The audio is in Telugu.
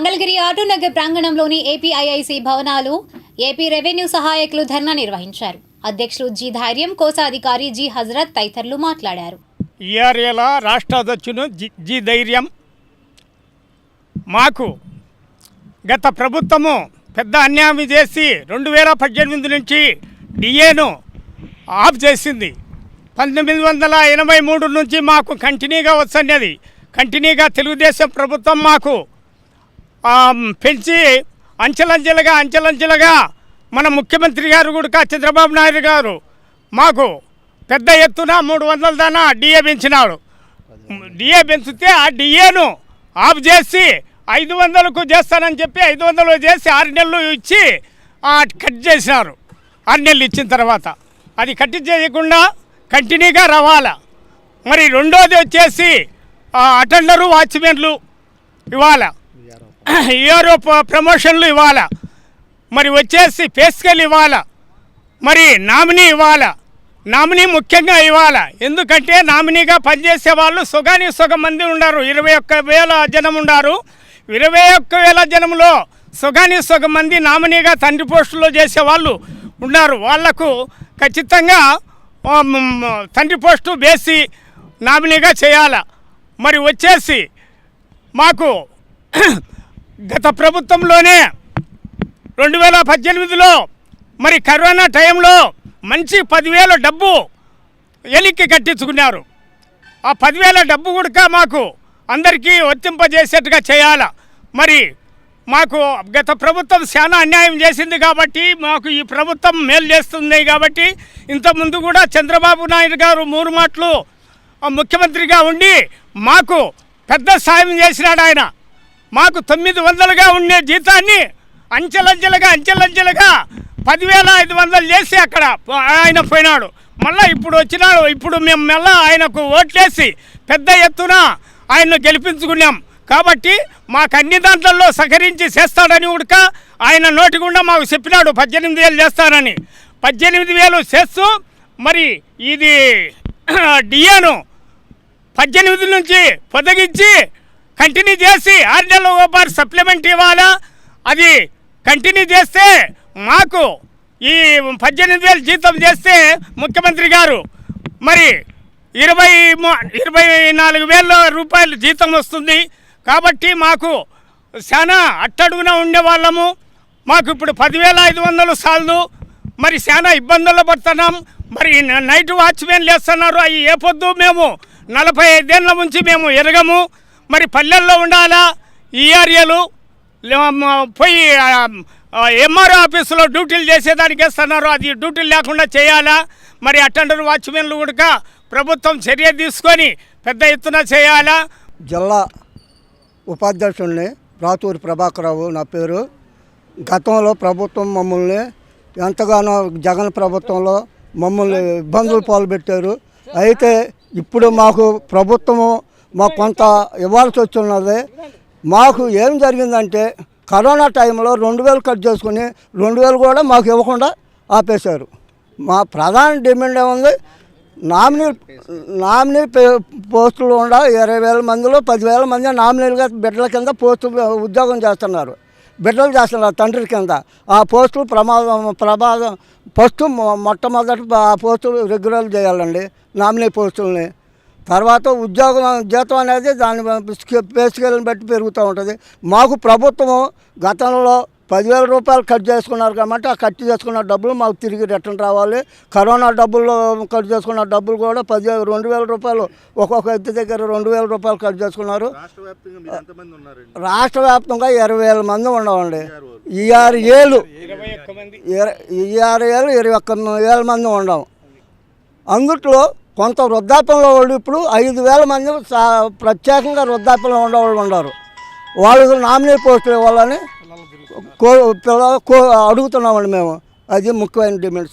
మంగళగిరి ఆటోనగర్ ప్రాంగణంలోని ఏపీఐఐసి భవనాలు ఏపీ రెవెన్యూ సహాయకులు ధర్నా నిర్వహించారు. అధ్యక్షులు జి ధైర్యం కోశాధికారి జి హజరత్ తదితరులు మాట్లాడారు. ఈఆర్ఏల రాష్ట్ర అధ్యక్షుడు జి జి ధైర్యం మాకు గత ప్రభుత్వము పెద్ద అన్యాయం చేసి రెండు వేల పద్దెనిమిది నుంచి డిఏను ఆఫ్ చేసింది. పంతొమ్మిది వందల ఎనభై మూడు నుంచి మాకు కంటిన్యూగా వస్తున్నది. కంటిన్యూగా తెలుగుదేశం ప్రభుత్వం మాకు పెంచి అంచెలంచెలుగా అంచెలంచెలుగా మన ముఖ్యమంత్రి గారు కూడా చంద్రబాబు నాయుడు గారు మాకు పెద్ద ఎత్తున మూడు వందల దానా డిఏ పెంచినాడు. డిఏ పెంచితే ఆ డిఏను ఆఫ్ చేసి ఐదు వందలకు చేస్తానని చెప్పి ఐదు వందలు చేసి ఆరు నెలలు ఇచ్చి కట్ చేసినారు. ఆరు నెలలు ఇచ్చిన తర్వాత. అది కట్ చేయకుండా కంటిన్యూగా రావాలా. మరి రెండోది వచ్చేసి అటెండరు వాచ్మెన్లు ఇవాళ ఈఆర్ఓ ప్రమోషన్లు ఇవ్వాలా? మరి వచ్చేసి పేస్కెల్ ఇవ్వాలా? మరి నామినీ ఇవ్వాలా? నామినీ ముఖ్యంగా ఇవ్వాలా? ఎందుకంటే నామినీగా పనిచేసే వాళ్ళు సుగాని సుగం మంది ఉన్నారు ఇరవై ఒక్క వేల జనం ఉన్నారు ఇరవై ఒక్క వేల జనంలో సుగాని సుగం మంది నామినీగా తండ్రి పోస్టులో చేసే వాళ్ళు ఉన్నారు వాళ్ళకు ఖచ్చితంగా తండ్రి పోస్టు వేసి నామినీగా చేయాల? మరి వచ్చేసి మాకు గత ప్రభుత్వంలోనే రెండు వేల పద్దెనిమిదిలో మరి కరోనా టైంలో మంచి పదివేల డబ్బు ఎలిక్కి కట్టించుకున్నారు. ఆ పదివేల డబ్బు కూడా మాకు అందరికీ వర్తింపజేసేట్టుగా చేయాల? మరి మాకు గత ప్రభుత్వం చాలా అన్యాయం చేసింది కాబట్టి మాకు ఈ ప్రభుత్వం మేలు చేస్తుంది కాబట్టి ఇంతకుముందు కూడా చంద్రబాబు నాయుడు గారు మూడు మాటలు ముఖ్యమంత్రిగా ఉండి మాకు పెద్ద సాయం చేసినాడు ఆయన. మాకు తొమ్మిది వందలుగా ఉండే జీతాన్ని అంచెలంచెలుగా అంచెలంచెలుగా పదివేల ఐదు వందలు చేసి అక్కడ పో- ఆయన పోయినాడు. మళ్ళీ ఇప్పుడు వచ్చినాడు. ఇప్పుడు మేము మళ్ళీ ఆయనకు ఓట్లేసి పెద్ద ఎత్తున ఆయన్ను గెలిపించుకున్నాం. కాబట్టి మాకు అన్ని దాంట్లలో సహకరించి చేస్తాడని ఉడక ఆయన నోటి గుండా మాకు చెప్పినాడు పద్దెనిమిది వేలు చేస్తానని. పద్దెనిమిది వేలు చేస్తూ మరి ఇది డిఏను పద్దెనిమిది నుంచి పొదగించి కంటిన్యూ చేసి ఆరు నెలల ఒకసారి సప్లిమెంట్ ఇవ్వాలా? అది కంటిన్యూ చేస్తే మాకు ఈ పద్దెనిమిది వేలు జీతం చేస్తే ముఖ్యమంత్రి గారు మరి ఇరవై ఇరవై నాలుగు వేల రూపాయలు జీతం వస్తుంది. కాబట్టి మాకు చాలా అట్టడుగున ఉండే వాళ్ళము. మాకు ఇప్పుడు పదివేల ఐదు వందలు సాలదు. మరి చాలా ఇబ్బందుల్లో పడుతున్నాం. మరి నైట్ వాచ్మెన్లు వేస్తున్నారు అవి ఏ పొద్దు మేము నలభై ఐదేళ్ళ నుంచి మేము ఎరగము. మరి పల్లెల్లో ఉండాలా? ఈఆర్ఏలు పోయి ఎంఆర్ఓ ఆఫీసులో డ్యూటీలు చేసేదానికి వేస్తున్నారు అది డ్యూటీలు లేకుండా చేయాలా? మరి అటెండర్ వాచ్మెన్లు కూడా ప్రభుత్వం చర్య తీసుకొని పెద్ద ఎత్తున చేయాలా? జిల్లా ఉపాధ్యక్షుల్ని రాతూరి ప్రభాకరరావు నా పేరు. గతంలో ప్రభుత్వం మమ్మల్ని ఎంతగానో జగన్ ప్రభుత్వంలో మమ్మల్ని ఇబ్బందులు పాల్పెట్టారు అయితే ఇప్పుడు మాకు ప్రభుత్వము మాకు కొంత ఇవ్వాల్సి వచ్చిన్నది మాకు ఏం జరిగిందంటే కరోనా టైంలో రెండు వేలు కట్ చేసుకుని రెండు వేలు కూడా మాకు ఇవ్వకుండా ఆపేశారు. మా ప్రధాన డిమాండ్ ఏముంది? నామినీ నామినీ పే- పోస్టులు ఉండ ఇరవై వేల మందిలో పదివేల మంది నామినీలుగా బిడ్డల కింద పోస్టు ఉద్యోగం చేస్తున్నారు. బిడ్డలు చేస్తున్నారు తండ్రి కింద. ఆ పోస్టులు ప్రమాదం ప్రమాదం ఫస్ట్ మొ- మొట్టమొదటి ఆ పోస్టులు రెగ్యులర్ చేయాలండి నామినీ పోస్టుల్ని. తర్వాత ఉద్యోగం జీతం అనేది దాని పే స్కేల్ని బట్టి పెరుగుతూ ఉంటుంది. మాకు ప్రభుత్వము గతంలో పదివేల రూపాయలు కట్ చేసుకున్నారు కాబట్టి ఆ కట్ చేసుకున్న డబ్బులు మాకు తిరిగి రిటర్న్ రావాలి. కరోనా డబ్బుల్లో కట్ చేసుకున్న డబ్బులు కూడా పదివేల రెండు వేల రూపాయలు ఒక్కొక్క వ్యక్తి దగ్గర రెండు వేల రూపాయలు కట్ చేసుకున్నారు. రాష్ట్ర వ్యాప్తంగా ఇరవై వేల మంది ఉండవండి ఈ ఆరు ఏళ్ళు. ఇరవై ఒక్క మంది. ఈ ఆరు ఏళ్ళు ఇరవై ఒక్క వేల మంది ఉండవు అందుట్లో కొంత వృద్ధాప్యంలో వాళ్ళు ఇప్పుడు ఐదు వేల మంది సా- ప్రత్యేకంగా వృద్ధాప్యంలో ఉండేవాళ్ళు ఉన్నారు. వాళ్ళకు నామినీ పోస్టులు ఇవ్వాలని కో అడుగుతున్నామండి మేము. అది ముఖ్యమైన డిమాండ్స్